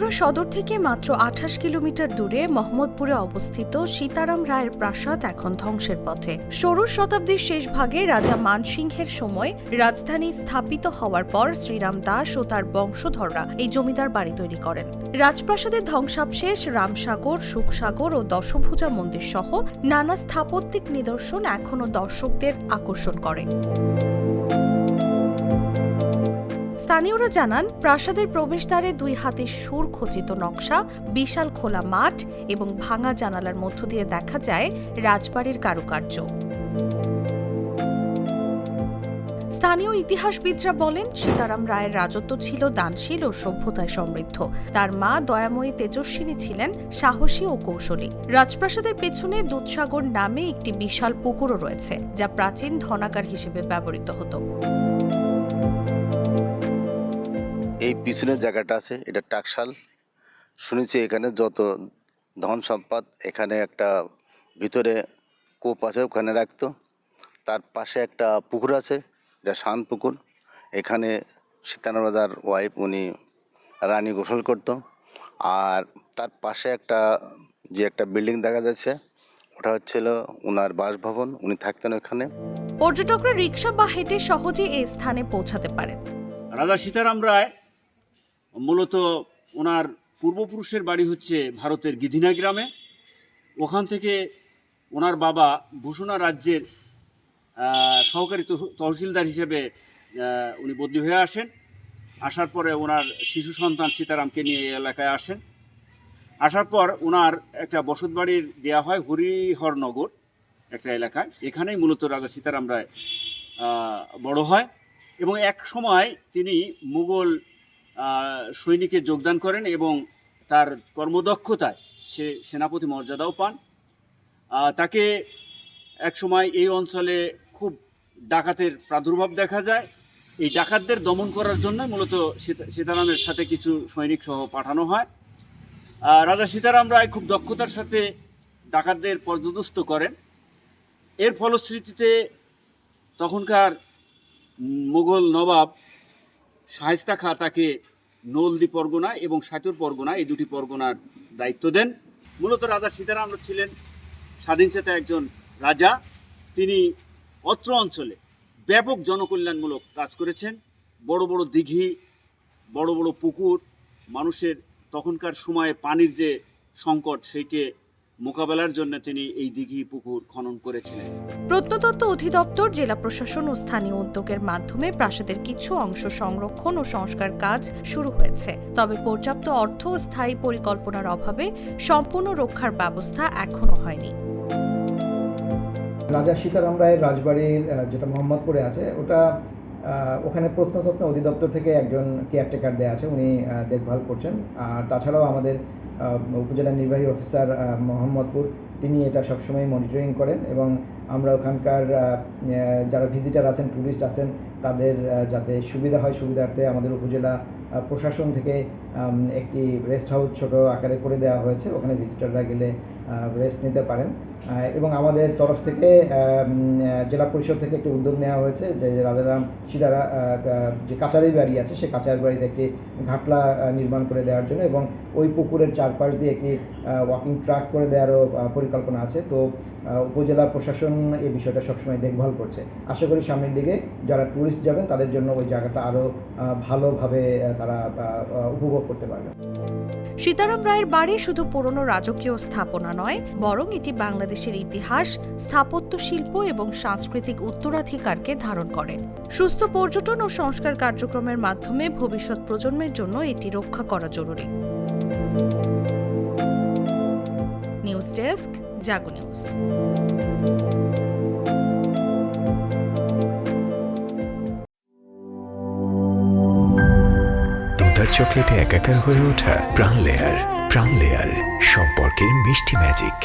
বগুড়া সদর থেকে মাত্র আঠাশ কিলোমিটার দূরে মোহাম্মদপুরে অবস্থিত সীতারাম রায়ের প্রাসাদ এখন ধ্বংসের পথে। ষোড়শ শতাব্দীর শেষ ভাগে রাজা মানসিংহের সময় রাজধানী স্থাপিত হওয়ার পর শ্রীরাম দাস ও তার বংশধররা এই জমিদার বাড়ি তৈরি করেন। রাজপ্রাসাদের ধ্বংসাবশেষ রামসাগর, সুখসাগর ও দশভুজা মন্দির সহ নানা স্থাপত্যিক নিদর্শন এখনও দর্শকদের আকর্ষণ করে। স্থানীয়রা জানান, প্রাসাদের প্রবেশদ্বারে দুই হাতে সুর খচিত নকশা, বিশাল খোলা মাঠ এবং ভাঙা জানালার মধ্য দিয়ে দেখা যায় রাজবাড়ির কারুকার্য। স্থানীয় ইতিহাসবিদরা বলেন, সীতারাম রায়ের রাজত্ব ছিল দানশীল ও সভ্যতায় সমৃদ্ধ। তার মা দয়াময়ী তেজস্বিনী ছিলেন সাহসী ও কৌশলী। রাজপ্রাসাদের পেছনে দুধসাগর নামে একটি বিশাল পুকুরও রয়েছে, যা প্রাচীন ধনাকার হিসেবে ব্যবহৃত হতো। এই পিছনের জায়গাটা আছে এটা টাকশাল। শুনেছি এখানে যত ধন সম্পদ এখানে একটা ভিতরে কোপ আছে ওখানে রাখতো। তার পাশে একটা পুকুর আছে এটা শান পুকুর। এখানে সীতারাম রাজার ওয়াইফ উনি রানী গোসল করতো। আর তার পাশে একটা যে একটা বিল্ডিং দেখা যাচ্ছে ওটা হচ্ছিল ওনার বাসভবন উনি থাকতেন ওখানে। পর্যটকরা রিক্সা বা হেঁটে সহজে এই স্থানে পৌঁছাতে পারেন। রাজা সীতারাম রায় মূলত ওনার পূর্বপুরুষের বাড়ি হচ্ছে ভারতের গিধিনা গ্রামে। ওখান থেকে ওনার বাবা ভূষণা রাজ্যের সহকারী তহ- তহসিলদার হিসেবে উনি বদলি হয়ে আসেন। আসার পরে ওনার শিশু সন্তান সীতারামকে নিয়ে এই এলাকায় আসেন। আসার পর ওনার একটা বসত বাড়ির দেওয়া হয় হরিহরনগর একটা এলাকায়। এখানেই মূলত রাজা সীতারাম রায় বড় হয়। এবং এক সময় তিনি মুঘল সৈনিকে যোগদান করেন এবং তার কর্মদক্ষতায় সে সেনাপতি মর্যাদাও পান। তাকে এক সময় এই অঞ্চলে খুব ডাকাতের প্রাদুর্ভাব দেখা যায়। এই ডাকাতদের দমন করার জন্য মূলত সীতা- সীতারামের সাথে কিছু সৈনিক সহ পাঠানো হয়। রাজা সীতারাম রায় খুব দক্ষতার সাথে ডাকাতদের পর্যদস্ত করেন। এর ফলশ্রুতিতে তখনকার মুঘল নবাব শায়েস্তা খা তাকে নলদি পরগনা এবং সাতুর পরগনা এই দুটি পরগনার দায়িত্ব দেন। মূলত রাজা সীতারাম ছিলেন স্বাধীনচেতা একজন রাজা। তিনি অত্র অঞ্চলে ব্যাপক জনকল্যাণমূলক কাজ করেছেন। বড় বড় দিঘি, বড় বড় পুকুর, মানুষের তখনকার সময়ে পানির যে সংকট সেইকে মোকাবেলার জন্য তিনি এই দিঘি পুকুর খনন করেছিলেন। প্রত্নতত্ত্ব অধিদপ্তর জেলা প্রশাসন ও স্থানীয় উদ্যোগের মাধ্যমে প্রাসাদের কিছু অংশ সংরক্ষণ ও সংস্কার কাজ শুরু হয়েছে। তবে পর্যাপ্ত অর্থ ও স্থায়ী পরিকল্পনার অভাবে সম্পূর্ণ রক্ষার ব্যবস্থা এখনও হয়নি। রাজা সীতারাম রায়ের রাজবাড়ির যেটা মোহাম্মদপুরে আছে ওটা ওখানে প্রত্নতত্ত্ব অধিদপ্তর থেকে একজন কেয়ারটেকার দেওয়া আছে, উনি দেখভাল করছেন। আর তাছাড়াও আমাদের উপজেলা নির্বাহী অফিসার মোহাম্মদপুর তিনি এটা সবসময় মনিটরিং করেন এবং আমরা ওখানকার যারা ভিজিটার আছেন ট্যুরিস্ট আছেন তাদের যাতে সুবিধা হয় সুবিধার্থে আমাদের উপজেলা প্রশাসন থেকে একটি রেস্ট হাউস ছোট আকারে করে দেওয়া হয়েছে। ওখানে ভিজিটাররা গেলে রেস্ট নিতে পারেন। এবং আমাদের তরফ থেকে জেলা পরিষদ থেকে একটি উদ্যোগ নেওয়া হয়েছে যে রাজারাম সীতারা যে কাচারি বাড়ি আছে সে কাচারি বাড়িতে একটি ঘাটলা নির্মাণ করে দেওয়ার জন্য এবং ওই পুকুরের চারপাশ দিয়ে একটি ওয়াকিং ট্র্যাক করে দেওয়ারও আহ, পরিকল্পনা আছে, তো উপজেলা প্রশাসন এই বিষয়টা সবসময় দেখভাল করছে। আশা করি সামনের দিকে যারা ট্যুরিস্ট যাবেন, তাদের জন্য ওই জায়গাটা আরও ভালোভাবে তারা উপভোগ করতে পারবেন। সীতারাম রায়ের বাড়ি শুধু পুরনো রাজকীয় স্থাপনা নয়, বরং এটি বাংলাদেশের ইতিহাস, স্থাপত্য শিল্প এবং সাংস্কৃতিক উত্তরাধিকারকে ধারণ করে। সুস্থ পর্যটন ও সংস্কার কার্যক্রমের মাধ্যমে ভবিষ্যৎ প্রজন্মের জন্য এটি রক্ষা করা জরুরি। News desk, Jago News. চকলেটে একাকার হয়ে ওঠা প্রাণ লেয়ার প্রাণ লেয়ার, সম্পর্কের মিষ্টি ম্যাজিক